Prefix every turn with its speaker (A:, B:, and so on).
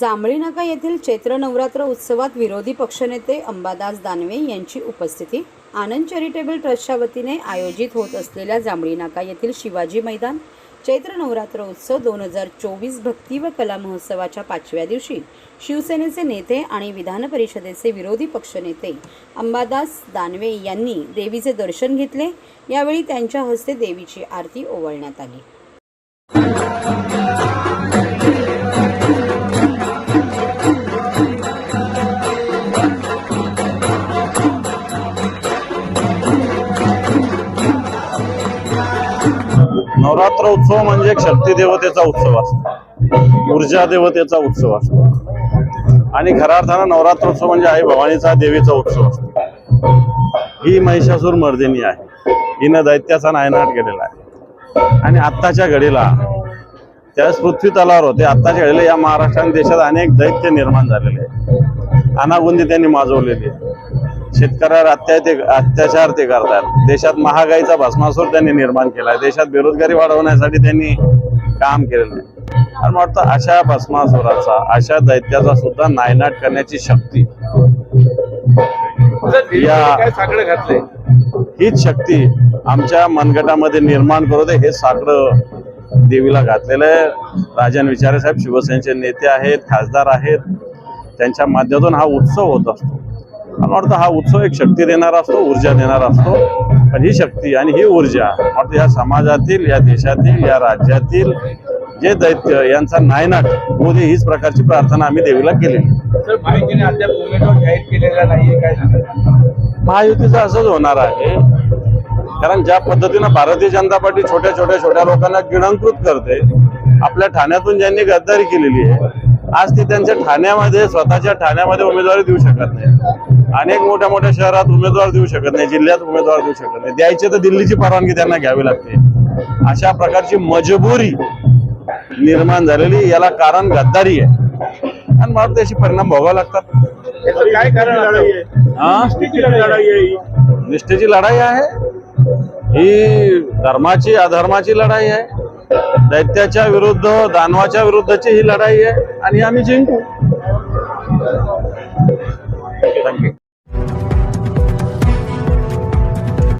A: जांभळी नाका येथील चैत्र नवरात्र उत्सवात विरोधी पक्षनेते अंबादास दानवे यांची उपस्थिती आनंद चॅरिटेबल ट्रस्टच्या वतीने आयोजित होत असलेल्या जांभळी नाका येथील शिवाजी मैदान चैत्र नवरात्र उत्सव दोन हजार चोवीस भक्ती व कला महोत्सवाच्या पाचव्या दिवशी शिवसेनेचे नेते आणि विधान परिषदेचे विरोधी पक्षनेते अंबादास दानवे यांनी देवीचे दर्शन घेतले. यावेळी त्यांच्या हस्ते देवीची आरती ओवाळण्यात आली.
B: नवरात्र उत्सव म्हणजे एक शक्ती देवतेचा उत्सव असतो. ऊर्जा देवतेचा उत्सव असतो. आणि खऱ्या अर्थानं नवरात्र उत्सव म्हणजे आई भवानीचा देवीचा उत्सव असतो. ही महिषासूर मर्दिनी आहे. हिनं दैत्याचा नायनाट केलेला आहे. आणि आत्ताच्या घडीला त्यावेळेस पृथ्वी तलावर होते. आत्ताच्या घडीला या महाराष्ट्र देशात अनेक दैत्य निर्माण झालेले आहे अनागुंदी त्यांनी माजवलेली आहे. शेतकऱ्यावर अत्याचे अत्याचार ते करतात देशात महागाईचा भस्मासूर त्यांनी निर्माण केलाय. देशात बेरोजगारी वाढवण्यासाठी त्यांनी काम केलेलं आहे. आणि मला वाटतं अशा भस्मासुराचा अशा दैत्याचा सुद्धा नायनाट करण्याची शक्ती या-
C: साकडं घातलंय?
B: हीच शक्ती आमच्या मनगटामध्ये निर्माण करू दे हे साकडं देवीला घातलेलं आहे. राजन विचारे साहेब शिवसेनेचे नेते आहेत खासदार आहेत. त्यांच्या माध्यमातून हा उत्सव होत असतो. मला वाटतं हा उत्सव एक शक्ती देणारा असतो ऊर्जा देणारा असतो. पण ही शक्ती आणि ही ऊर्जा वाटतं या समाजातील या देशातील या राज्यातील जे दैत्य यांचा नायनाट होऊ दे हीच प्रकारची प्रार्थना आम्ही देवीला केलेली.
C: सांगाल?
B: महायुतीचं असंच होणार आहे. कारण ज्या पद्धतीनं भारतीय जनता पार्टी छोट्या छोट्या छोट्या लोकांना गिळंकृत करते आपल्या ठाण्यातून ज्यांनी गद्दारी केलेली आहे आज ती त्यांच्या ठाण्यामध्ये स्वतःच्या ठाण्यामध्ये उमेदवारी देऊ शकत नाही. अनेक मोठ्या मोठ्या शहरात उमेदवार देऊ शकत नाही जिल्ह्यात उमेदवार देऊ शकत नाही. द्यायचे तर दिल्लीची परवानगी त्यांना घ्यावी लागते. अशा प्रकारची मजबुरी निर्माण झालेली याला कारण गद्दारी आहे. आणि मला त्याचे परिणाम भोगावे लागतात. हा. निष्ठेची लढाई आहे. ही धर्माची अधर्माची लढाई आहे. दैत्याच्या विरुद्ध दानवाच्या विरुद्धची ही लढाई आहे आणि आम्ही जिंकू. थँक्यू